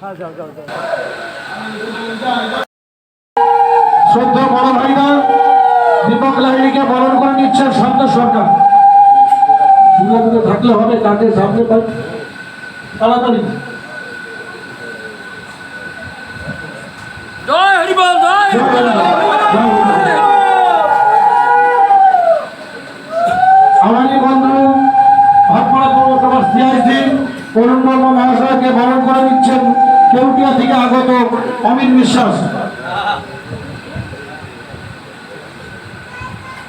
হ্যাঁ যাও যাও যাও। শ্রদ্ধ বড় ভাইরা দীপক লাহিড়িকে বরণ করে নিচ্ছেন সন্তোষ সরকার। থাকলে হবে তাকে সামনে পাই। তাড়াতাড়ি। জয় হরিবল জয় আমারই বন্ধু ভাটপাড়া পৌরসভার সিআইসি অরুণ বর্মা মহাশয়কে বরণ করে নিচ্ছেন কেউটিয়া থেকে আগত অমিত বিশ্বাস।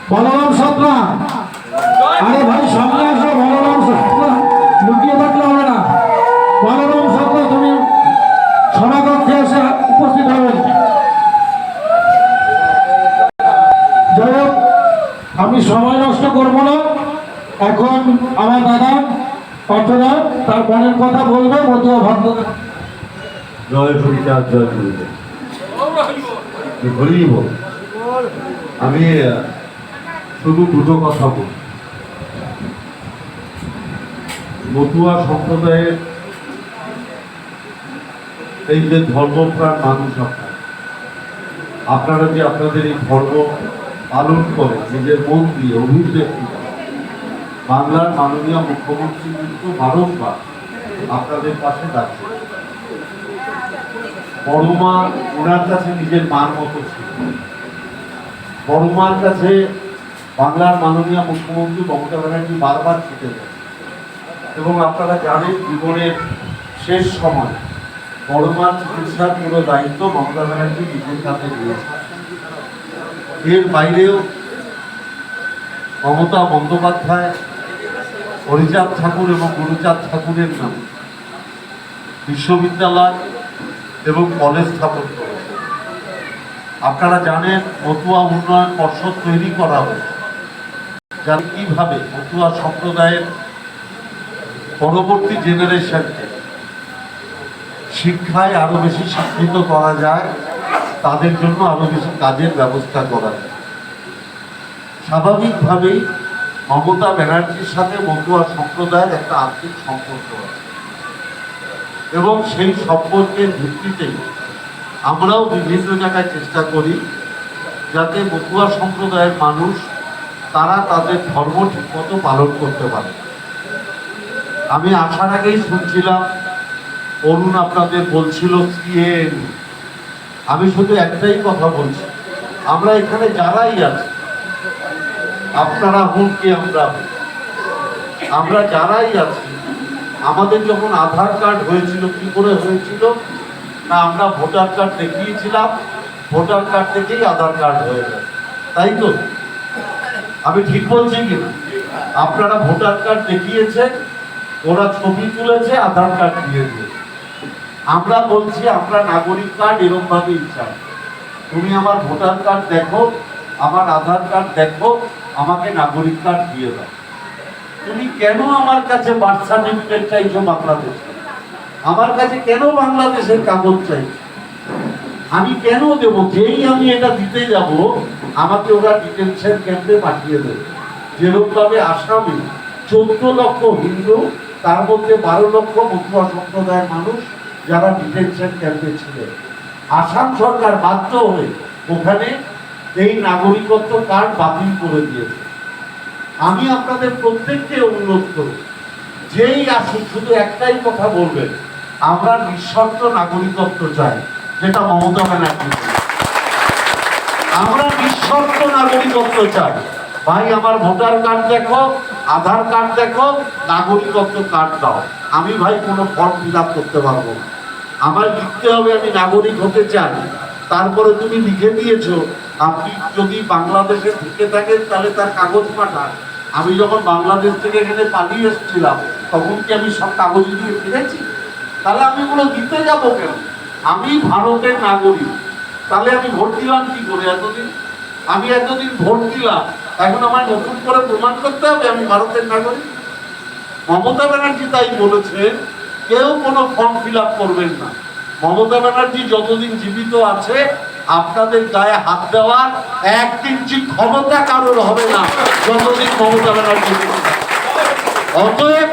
বলরাম সাতরা আরে ভাই সামনে আসো বলরাম সাতরা লুকিয়ে থাকলে হবে না বলরাম সাতরা তুমি সমাগমে এসে উপস্থিত হবেন যাই হোক আমি সময় নষ্ট করব না এখন আমার দাদা পাঠনা তার মনের কথা বলবে মতুয়া ভাগ্য জয় হরিচাঁদ, জয় গুরুদেব। হরি বল আমি শুধু দুটো কথা বলি। মতুয়া সম্প্রদায়ের এই যে ধর্মপ্রাণ মানুষ আপনার, আপনারা যে আপনাদের এই ধর্ম পালন করেন, নিজের মন দিয়ে অভিব্যক্তি বাংলার মাননীয় মুখ্যমন্ত্রী কিন্তু বারংবার আপনাদের পাশে বড়মা ওনার কাছে নিজের মার মতো ছিল। বড়মার কাছে বাংলার মাননীয় মুখ্যমন্ত্রী মমতা ব্যানার্জি বারবার ছুটে যায় এবং আপনারা জানেন জীবনের শেষ সময় বড়মার চিকিৎসার পুরো দায়িত্ব মমতা ব্যানার্জি নিজের কাছে নিয়েছে এর বাইরেও মমতা বন্দ্যোপাধ্যায়, হরিচাঁদ ঠাকুর এবং গুরুচাঁদ ঠাকুরের নাম। বিশ্ববিদ্যালয় এবং কলেজ স্থাপন করেছে। আপনারা জানেন, মতুয়া উন্নয়ন পর্ষদ তৈরি করা হয়েছে। যার কীভাবে মতুয়া সম্প্রদায়ের পরবর্তী জেনারেশনকে শিক্ষায় আরও বেশি শিক্ষিত করা যায়, তাদের জন্য আরও বেশি কাজের ব্যবস্থা করা যায়। স্বাভাবিকভাবেই মমতা ব্যানার্জির সাথে মতুয়া সম্প্রদায়ের একটা আর্থিক সম্পর্ক আছে। এবং সেই সম্পর্কের ভিত্তিতে আমরাও বিভিন্ন জায়গায় চেষ্টা করি যাতে মতুয়া সম্প্রদায়ের মানুষ তারা তাদের ধর্ম ঠিকমতো পালন করতে পারে। আমি আসার আগেই শুনছিলাম, অরুণ আপনাদের বলছিল সিএন আমি শুধু একটাই কথা বলছি, আমরা এখানে যারাই আছি, আপনারা হন কি আমরা আমরা যারাই আছি আমাদের যখন আধার কার্ড হয়েছিল, কি করে হয়েছিল? না, আমরা ভোটার কার্ড দেখিয়েছিলাম, ভোটার কার্ড থেকেই আধার কার্ড হয়ে যায় তাই তো? আমি ঠিক বলছি কিনা আপনারা ভোটার কার্ড দেখিয়েছে, ওরা ছবি তুলেছে, আধার কার্ড দিয়ে দিয়েছে। আমরা বলছি, আমরা নাগরিক কার্ড এরকম ভাবেই চাই। তুমি আমার ভোটার কার্ড দেখো, আমার আধার কার্ড দেখো, আমাকে নাগরিক কার্ড দিয়ে দাও। তুমি কেন আমার কাছে বার্থ সার্টিফিকেট চাইছো বাংলাদেশ? আমার কাছে কেন বাংলাদেশের কাগজ চাইছো? আমি কেন দেব? যেই আমি এটা দিতে যাব, আমাকে ওরা ডিটেনশন ক্যাম্পে পাঠিয়ে দেবে। যেরকম ভাবে আসামে, চোদ্দ লক্ষ হিন্দু, তার মধ্যে বারো লক্ষ মতুয়া সম্প্রদায়ের মানুষ যারা ডিটেনশন ক্যাম্পে ছিলেন আসাম সরকার বাধ্য হয়ে ওখানে এই নাগরিকত্ব কার্ড বাতিল করে দিয়েছে। আমি আপনাদের প্রত্যেককে অনুরোধ করি, যেই আসুক, শুধু একটাই কথা বলবেন, আমরা নিঃশর্ত নাগরিকত্ব চাই, যেটা মমতা ব্যানার্জি। আমরা নিঃশর্ত নাগরিকত্ব চাই। ভাই, আমার ভোটার কার্ড দেখো, আধার কার্ড দেখো, নাগরিকত্ব কার্ড দাও। আমি ভাই, কোনো ফর্ম ফিল করতে পারব না। আমার লিখতে হবে আমি নাগরিক হতে চাই। তারপরে তুমি লিখে দিয়েছ, আপনি যদি বাংলাদেশে থেকে থাকেন, তাহলে তার কাগজ পাঠান। আমি যখন বাংলাদেশ থেকে এখানে পালিয়ে এসেছিলাম, তখন কি আমি সব কাগজ দিয়ে ফিরেছি? তাহলে আমি কোনো দিতে যাব কেন? আমি ভারতের নাগরিক, তাহলে আমি ভোট দিলাম কি করে এতদিন? আমি এতদিন ভোট দিলাম, এখন আমার নতুন করে প্রমাণ করতে হবে আমি ভারতের নাগরিক। মমতা ব্যানার্জি তাই বলেছেন কেউ কোনো ফর্ম ফিল করবেন না। মমতা ব্যানার্জি যতদিন জীবিত আছে আপনাদের গায়ে হাত দেওয়ার এক ইঞ্চি ক্ষমতা কারোর হবে না, যতদিন মমতা ব্যানার্জি অতএব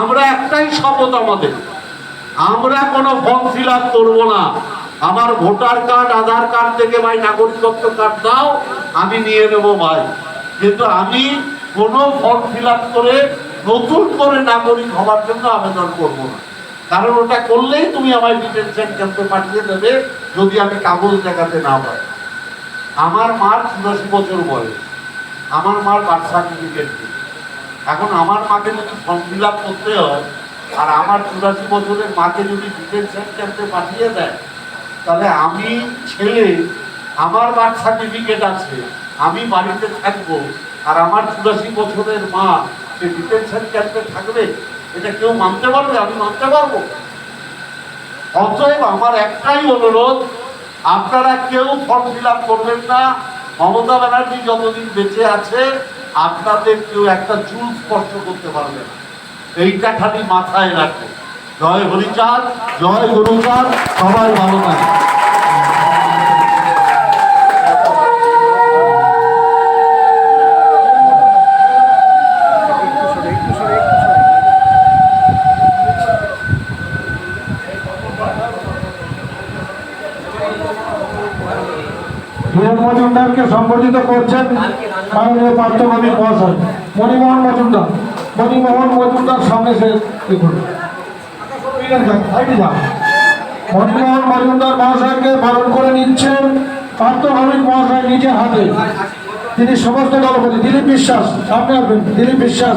আমরা একটাই শপথ আমাদের। আমরা কোনো ফর্ম ফিল আপ করব না। আমার ভোটার কার্ড, আধার কার্ড থেকে ভাই নাগরিকত্ব কার্ড দাও, আমি নিয়ে নেব ভাই। কিন্তু আমি কোনো ফর্ম ফিল করে নতুন করে নাগরিক হওয়ার জন্য আবেদন করব না। কারণ ওটা করলেই তুমি আমার ডিটেনশন ক্যাম্পে পাঠিয়ে দেবে যদি আমি কাগজ দেখাতে না পারি। আমার মার চুরাশি বছর বয়স। আমার মার বার্থ সার্টিফিকেট নেই। এখন আমার মাকে যদি ফর্ম ফিল আপ করতে হয়, আর আমার চুরাশি বছরের মাকে যদি ডিটেনশন ক্যাম্পে পাঠিয়ে দেয়, তাহলে আমি ছেলে, আমার বার্থ সার্টিফিকেট আছে, আমি বাড়িতে থাকব, আর আমার চুরাশি বছরের মা সে ডিটেনশন ক্যাম্পে থাকবে এটা কেউ মানতে পারবে? আমি মানতে পারব। অতএব আমার একটাই অনুরোধ, আপনারা কেউ ফর্ম ফিল করবেন না। মমতা ব্যানার্জি যতদিন বেঁচে আছে, আপনাদের কেউ একটা চুল স্পর্শ করতে পারবে না। এইটা খালি মাথায় রাখো। জয় হরিচাঁদ, জয় গুরুচাঁদ, সবাই ভালো থাকে মজুমদারকে সম্বোধিত করছেন মাননীয় পার্থভূমি মহাশয়। মণিমোহন মজুমদার। মণিমোহন মজুমদার সামনে সে মণিমোহন মজুমদার মহাশয়কে বরণ করে নিচ্ছেন পার্থভূমিক মহাশয় নিজের হাতে। তিনি সমস্ত দলপতি, দিলীপ বিশ্বাস, সামনে আসবেন, দিলীপ বিশ্বাস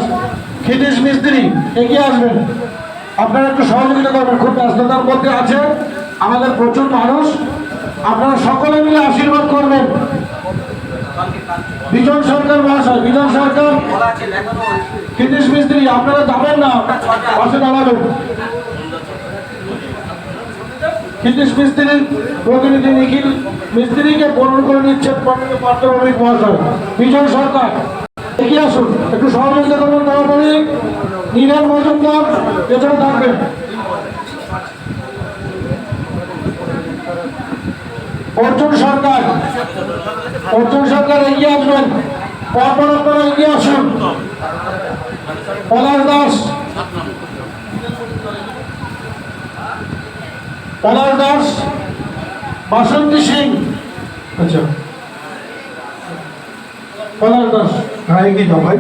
খিটিশ মিস্ত্রি, এগিয়ে আসবেন। আপনারা একটু সহযোগিতা করবেন, খুব ব্যস্ততার মধ্যে আছে আমাদের প্রচুর মানুষ। আপনারা সকলে মিলে আশীর্বাদ করবেন। বিজন সরকার মহাশয়, বিজন সরকার। খিটিশ মিস্ত্রি, আপনারা যাবেন না, পাশে দাঁড়াবেন। খিটিশ মিস্ত্রির প্রতিনিধি নিখিল মিস্ত্রিকে বরণ করে নিচ্ছেন পাত্রভূমিক মহাশয়। বিজন সরকার, এগিয়ে আসুন। একটু সহযোগিতা করবেন তাড়াতাড়ি। নীরেন মজুমদার, পেছনে থাকবেন। অর্জুন সরকার অর্জুন সরকার এগিয়ে আসবেন পরপর আপনারা এগিয়ে আসুন। পলাশ দাস পলাশ দাস বাসন্তী সিং। আচ্ছা। পলাশ দাস। হ্যাঁ এগিয়ে যাও ভাই।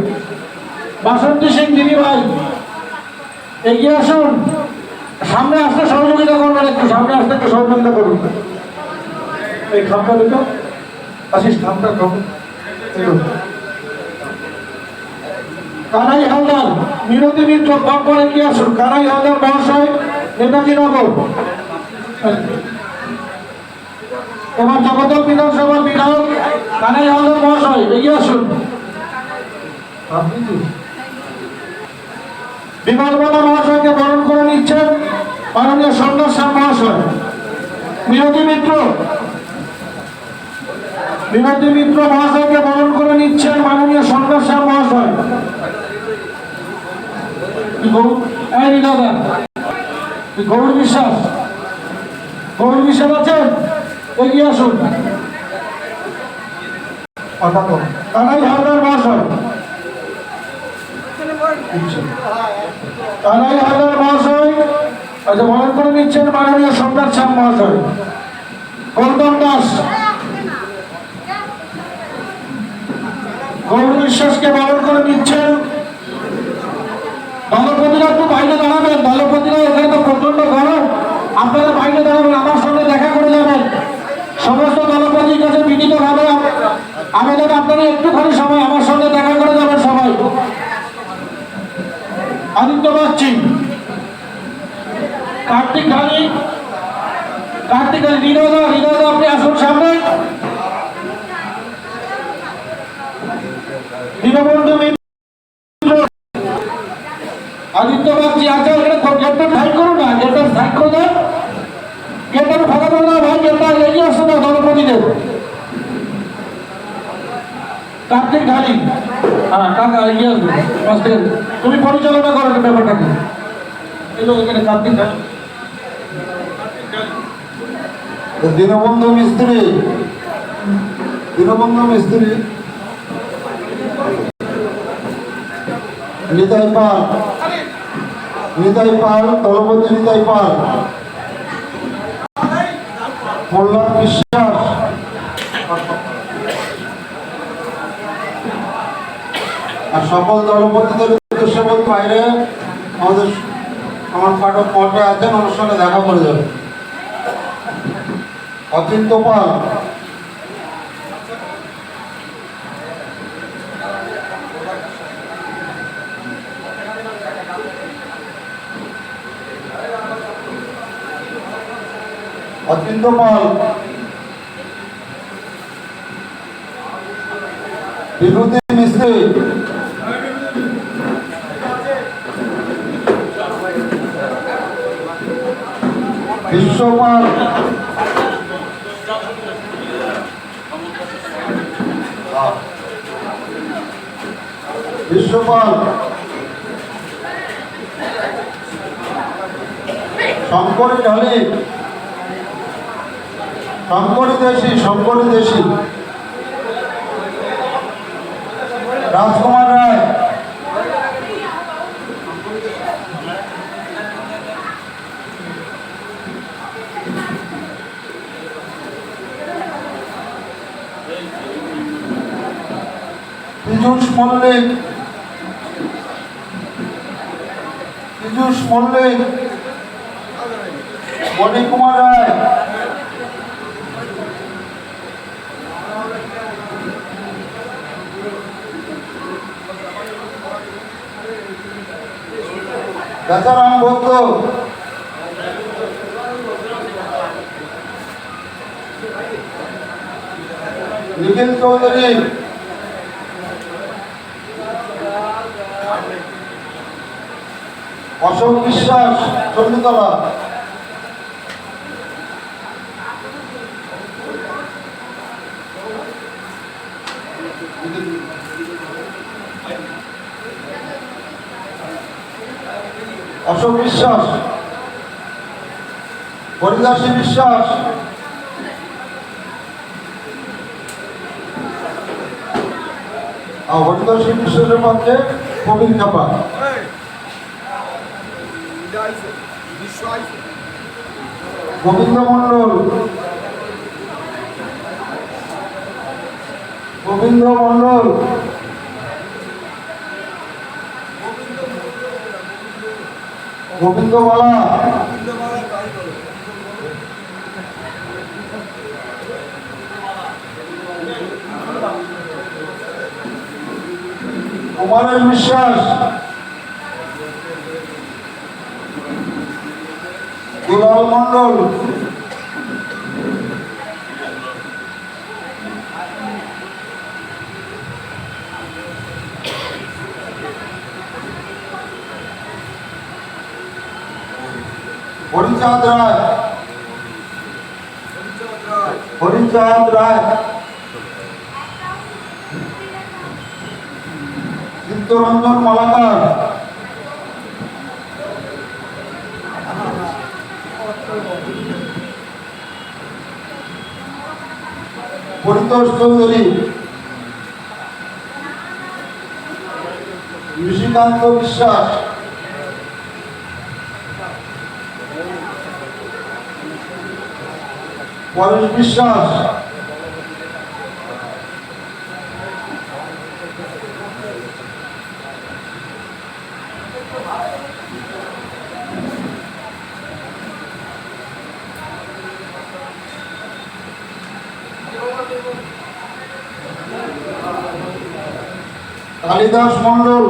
বাসন্তী সিং দিদি ভাই এগিয়ে আসুন। সামনে আসতে সহযোগিতা করবেন একটু সামনে আসতে একটু সহযোগিতা করুন এই খামটা দিত আশিস খামটা খাম কানাই হালদার বিরোধী মিত্র পরপর এগিয়ে আসুন। কানাই হালদার মহাশয়, নেতাজি নগর। এবার জগদল বিধানসভার বিধায়ক কানাই হালদার মহাশয়, এগিয়ে আসুন। বিমলবালা মহাশয়কে বরণ করে নিচ্ছেন মাননীয় সন্ন্যাস মহাশয়। বিরোধী মিত্র বিরোধী মিত্র মহাশয়কে বরণ করে নিচ্ছেন মাননীয় সন্ন্যাস শ্যাম মহাশয় গৌর বিশ্বাস গৌর বিশ্বাস আছেন? এগিয়ে আসুন। কানাই হালদার মহাশয়। হালদার মহাশয়। আচ্ছা বরণ করে নিচ্ছেন মাননীয় সম্রাট শ্যাম মহাশয়। গৌতম দাস। গৌর বিশ্বাসকে বরণ করে নিচ্ছেন। দলপতিরা একটু বাইরে দাঁড়াবেন। দলপতিরা এখানে তো প্রচণ্ড গরম আপনারা বাইরে দাঁড়াবেন আমার সঙ্গে দেখা করে যাবেন সমস্ত দলপতির কাছে বিনীতভাবে আবেদন আপনারা একটুখানি সময় আমার সঙ্গে দেখা করে যাবেন সবাই আদিত্য বাচ্চি কার্তিক ঘানি কার্তিক ঘানি হৃদয় হৃদয় আপনি আসুন সামনে দীনবন্ধু মিত্র আদিত্য বাগচি আছে এখানে গেটটা সাইড করুন না গেটটা সাইড করে দেন গেটটা ফাঁকা করে দাও ভাই গেটটা এগিয়ে আসুন না দলপতিদের কার্তিক ঢালি হ্যাঁ কাকা এগিয়ে আসবে পাশে তুমি পরিচালনা করো এটা ব্যাপারটাকে। এই দীনবন্ধু মিস্ত্রি দীনবন্ধু মিস্ত্রি, নিতাই পাল নিতাই পাল, দলপতি নিতাই পাল কল্যাণ বিশ্বাস, আর সকল দলপতিদের বলতে বাইরে। আমাদের আমার পাঠক মঠে আছেন, ওনার সঙ্গে দেখা করে যাবে। অচিন্ত পাল অচিন্ত পাল বিভূতি মিস্ত্রি। বিশ্বপাল বিশ্বপাল শঙ্করী ঢালি শঙ্করী দেশি শঙ্করী দেশি রাজকুমার রায় পীযুষ মল্লিক পীযুষ মল্লিক মণিকুমার রায় রাজারাম ভক্ত নিখিল চৌধুরী। অশোক বিশ্বাস চণ্ডীতলা অশোক বিশ্বাস হরিদাসী বিশ্বাস। আর হরিদাসী বিশ্বাসের পক্ষে কবির খাপা গোবিন্দ মন্ডল গোবিন্দ মন্ডল গোবিন্দ বালা। কুমারের বিশ্বাস। দুলাল মন্ডল হরিচাঁদ রায়। হরিচাঁদ রায়। চিত্তরঞ্জন মালাকার। পরিতোষ চৌধুরী। ঋষিকান্ত বিশ্বাস। পরেশ বিশ্বাস। কালিদাস মন্ডল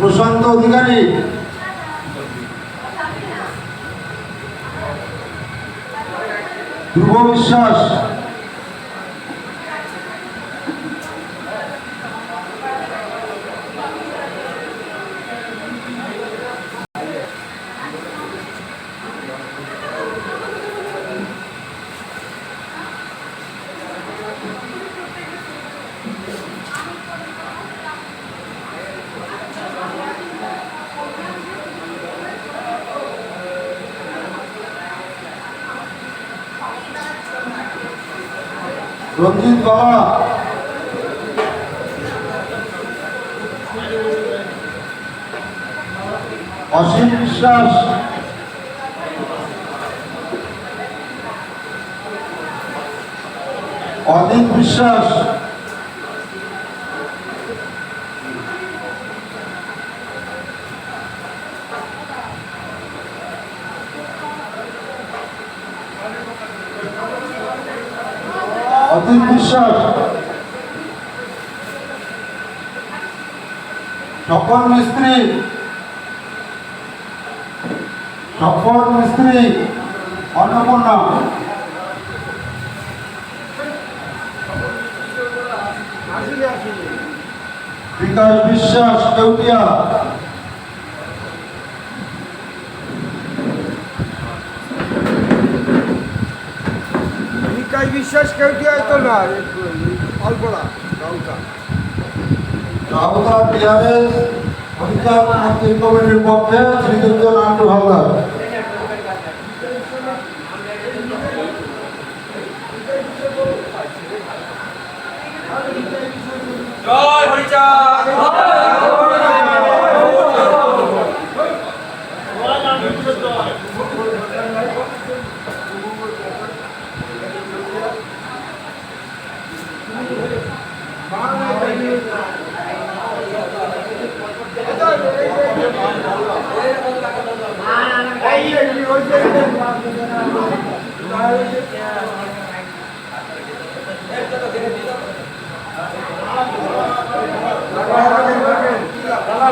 প্রশান্ত অধিকারী। ধ্রুব বিশ্বাস। রঞ্জিত বাবা। অসীম বিশ্বাস। অদিত বিশ্বাস অতীত বিশ্বাস স্বপন মিস্ত্রি স্বপন মিস্ত্রি অন্নপূর্ণা। বিকাশ বিশ্বাস কেউটিয়া বিকাশ বিশ্বাস কেউ কি হয়তো না অল্পরা নৌকা রাউতা টিআরএস পঞ্চায়েত মন্ত্রী কমিটির পক্ষে শ্রীযুক্ত নান্টু হালদার জয় হরিচাঁদ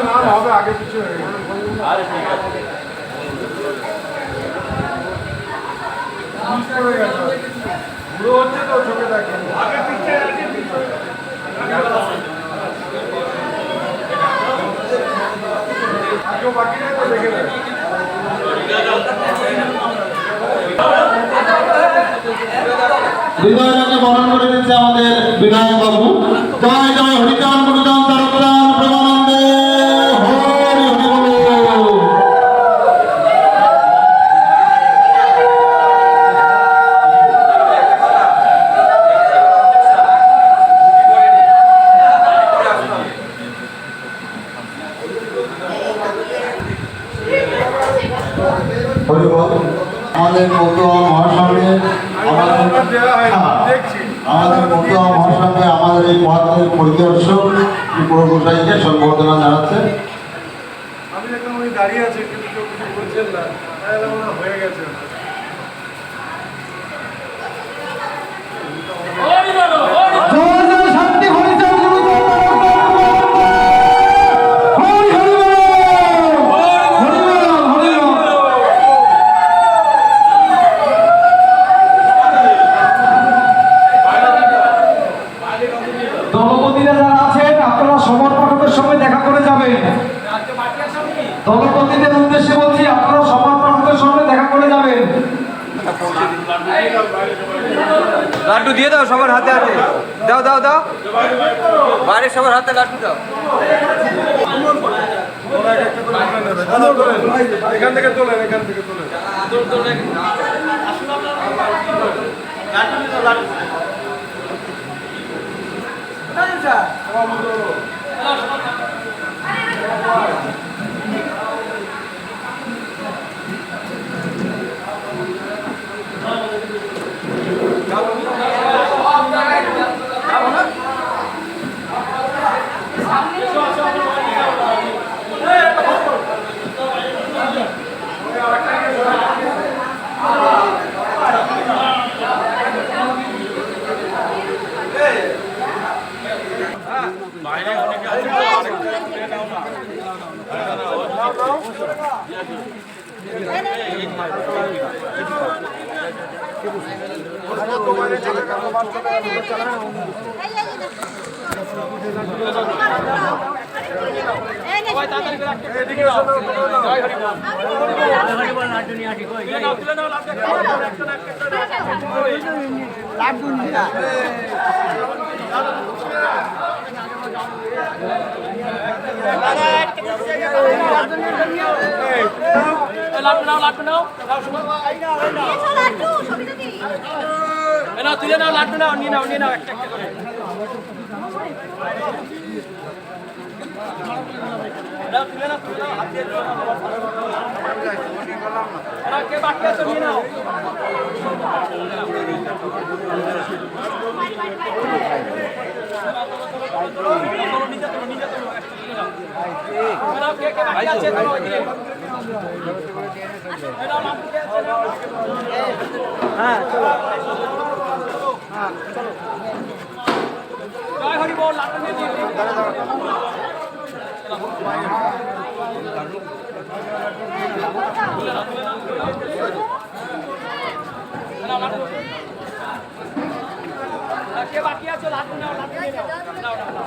নাম হবে আগে কিছু হয়ে গেছে। মিস করে গেছে। বুড়ো হচ্ছে তো চোখে দেখে আগে পিছিয়ে আগে আগে বাকি নেই তো দেখে নেবে। বিধায়ককে বরণ করে দিচ্ছে আমাদের বিধায়ক আমাদের মতুয়া মহাসংঘে আমাদের এই মহাত্মের পরিদর্শক ত্রিপুরা গোসাইকে সম্বর্ধনা জানাচ্ছে আমি দেখলাম উনি দাঁড়িয়ে আছে কিন্তু কেউ কিছু বলছেন না। হয়ে গেছে জয় জয় শান্তি হরিচান গুরুচান হরি হরি বলো হরি বলো হরি বলো দলপতিরা যারা আছেন আপনারা সমর পাঠকের সঙ্গে দেখা করে যাবেন দলপতিদের উদ্দেশ্যে বলছি আপনারা সমর পাঠকের সঙ্গে দেখা করে যাবেন লাড্ডু দিয়ে দাও সবার হাতে হাতে। দাও দাও দাও। বাড়ির সবার হাতে লাড্ডু দাও। এখান থেকে তোলেন এখান থেকে তোলেন। লাড্ডু নাও লাড্ডু নাও। নাও নিয়ে নাও নিয়ে নাও একটা লাড্ডু কে আছে, নাও। জয় হরি বল কে বাকি আছে লাড্ডু নাও লাড্ডু নাও নাও নাও